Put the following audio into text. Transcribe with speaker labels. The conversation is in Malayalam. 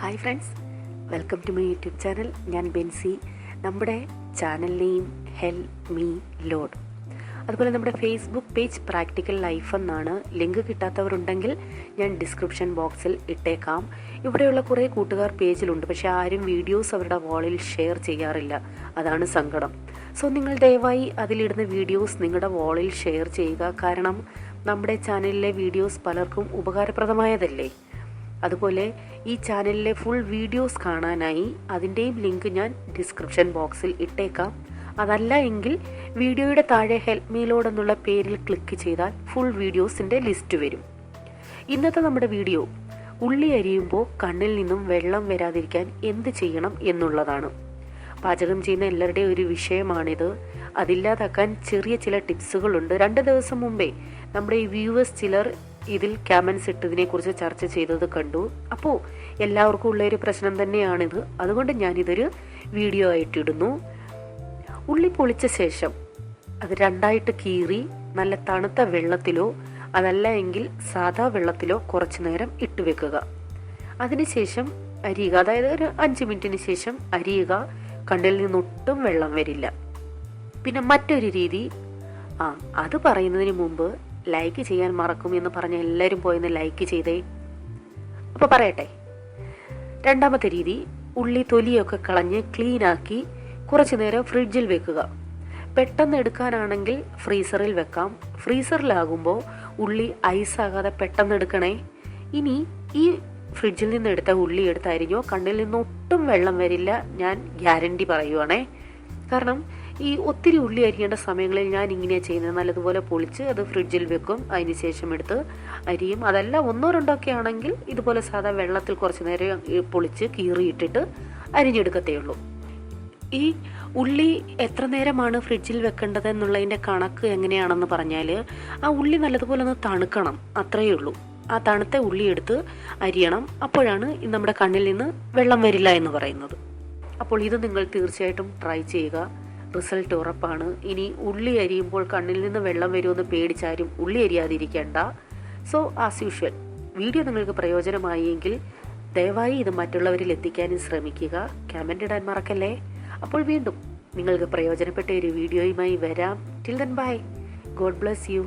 Speaker 1: Hi friends welcome to my YouTube channel ഞാൻ ബെൻസി. നമ്മുടെ channel name help me Lord. അതുപോലെ നമ്മുടെ ഫേസ്ബുക്ക് പേജ് പ്രാക്ടിക്കൽ ലൈഫ് എന്നാണ് ലിങ്ക് കിട്ടാത്തവരുണ്ടെങ്കിൽ ഞാൻ ഡിസ്ക്രിപ്ഷൻ ബോക്സിൽ ഇട്ടേക്കാം. ഇവിടെയുള്ള കുറേ കൂട്ടുകാർ പേജിലുണ്ട് പക്ഷേ ആരും വീഡിയോസ് അവരുടെ വാളിൽ ഷെയർ ചെയ്യാറില്ല. അതാണ് സങ്കടം. സോ നിങ്ങൾ ദയവായി അതിലിടുന്ന വീഡിയോസ് നിങ്ങളുടെ വാളിൽ ഷെയർ ചെയ്യുക. കാരണം നമ്മുടെ ചാനലിലെ വീഡിയോസ് പലർക്കും ഉപകാരപ്രദമായതല്ലേ? അതുപോലെ ഈ ചാനലിലെ ഫുൾ വീഡിയോസ് കാണാനായി അതിന്റെയും ലിങ്ക് ഞാൻ ഡിസ്ക്രിപ്ഷൻ ബോക്സിൽ ഇട്ടേക്കാം. അതല്ല എങ്കിൽ വീഡിയോയുടെ താഴെ ഹെൽപ്പ് മീലോടെന്നുള്ള പേരിൽ ക്ലിക്ക് ചെയ്താൽ ഫുൾ വീഡിയോസിന്റെ ലിസ്റ്റ് വരും. ഇന്നത്തെ നമ്മുടെ വീഡിയോ ഉള്ളി അരിയുമ്പോൾ കണ്ണിൽ നിന്നും വെള്ളം വരാതിരിക്കാൻ എന്ത് ചെയ്യണം എന്നുള്ളതാണ്. പാചകം ചെയ്യുന്ന എല്ലാവരുടെയും ഒരു വിഷയമാണിത്. അതില്ലാതാക്കാൻ ചെറിയ ചില ടിപ്സുകളുണ്ട് രണ്ട് ദിവസം മുമ്പേ നമ്മുടെ ഈ വ്യൂവേഴ്സ് ചിലർ ഇതിൽ ക്യാമൻസ് ഇട്ടതിനെ കുറിച്ച് ചർച്ച ചെയ്തത് കണ്ടു. അപ്പോൾ എല്ലാവർക്കും ഉള്ള ഒരു പ്രശ്നം തന്നെയാണിത്. അതുകൊണ്ട് ഞാനിതൊരു വീഡിയോ ആയിട്ടിടുന്നു ഉള്ളി പൊളിച്ച ശേഷം അത് രണ്ടായിട്ട് കീറി നല്ല തണുത്ത വെള്ളത്തിലോ അതല്ല എങ്കിൽ സാധാ വെള്ളത്തിലോ കുറച്ചു നേരം ഇട്ട് വെക്കുക. അതിനുശേഷം അരിയുക. അതായത് ഒരു അഞ്ച് മിനിറ്റിന് ശേഷം അരിയുക. കണ്ണിൽ നിന്നൊട്ടും വെള്ളം വരില്ല. പിന്നെ മറ്റൊരു രീതി ആ അത് പറയുന്നതിന് മുമ്പ് ലൈക്ക് ചെയ്യാൻ മറക്കും എന്ന് പറഞ്ഞ എല്ലാവരും പോയെന്ന് ലൈക്ക് ചെയ്തേ. അപ്പോൾ പറയട്ടെ. രണ്ടാമത്തെ രീതി ഉള്ളി തൊലിയൊക്കെ കളഞ്ഞ് ക്ലീനാക്കി കുറച്ചു നേരം ഫ്രിഡ്ജിൽ വെക്കുക. പെട്ടെന്ന് എടുക്കാനാണെങ്കിൽ ഫ്രീസറിൽ വെക്കാം. ഫ്രീസറിലാകുമ്പോൾ ഉള്ളി ഐസാകാതെ പെട്ടെന്ന് എടുക്കണേ. ഇനി ഈ ഫ്രിഡ്ജിൽ നിന്ന് എടുത്ത ഉള്ളി എടുത്തായിരിക്കും കണ്ണിൽ നിന്ന് ഒട്ടും വെള്ളം വരില്ല ഞാൻ ഗ്യാരണ്ടി പറയുവാണേ. കാരണം ഈ ഒത്തിരി ഉള്ളി അരിയേണ്ട സമയങ്ങളിൽ ഞാൻ ഇങ്ങനെയാണ് ചെയ്യുന്നത്. നല്ലതുപോലെ പൊളിച്ച് അത് ഫ്രിഡ്ജിൽ വെക്കും. അതിന് ശേഷം എടുത്ത് അരിയും. അതല്ല ഒന്നോ രണ്ടോ ഒക്കെ ആണെങ്കിൽ ഇതുപോലെ സാധാ വെള്ളത്തിൽ കുറച്ച് നേരം പൊളിച്ച് കീറിയിട്ടിട്ട് അരിഞ്ഞെടുക്കത്തേ ഉള്ളൂ. ഈ ഉള്ളി എത്ര നേരമാണ് ഫ്രിഡ്ജിൽ വെക്കേണ്ടത് എന്നുള്ളതിന്റെ കണക്ക് എങ്ങനെയാണെന്ന് പറഞ്ഞാൽ ആ ഉള്ളി നല്ലതുപോലെ ഒന്ന് തണുക്കണം. അത്രയേ ഉള്ളൂ. ആ തണുത്ത ഉള്ളി എടുത്ത് അരിയണം. അപ്പോഴാണ് നമ്മുടെ കണ്ണിൽ നിന്ന് വെള്ളം വരില്ല എന്ന് പറയുന്നത്. അപ്പോൾ ഇത് നിങ്ങൾ തീർച്ചയായിട്ടും ട്രൈ ചെയ്യുക. റിസൾട്ട് ഉറപ്പാണ്. ഇനി ഉള്ളി അരിയുമ്പോൾ കണ്ണിൽ നിന്ന് വെള്ളം വരുമെന്ന് പേടിച്ചാരും ഉള്ളി അരിയാതിരിക്കേണ്ട. സോ ആസ് യൂഷ്വൽ വീഡിയോ നിങ്ങൾക്ക് പ്രയോജനമായെങ്കിൽ ദയവായി ഇത് മറ്റുള്ളവരിൽ എത്തിക്കാനും ശ്രമിക്കുക. കമന്റ് ഇടാൻ മറക്കല്ലേ? അപ്പോൾ വീണ്ടും നിങ്ങൾക്ക് പ്രയോജനപ്പെട്ട ഒരു വീഡിയോയുമായി വരാം. Till then bye God bless U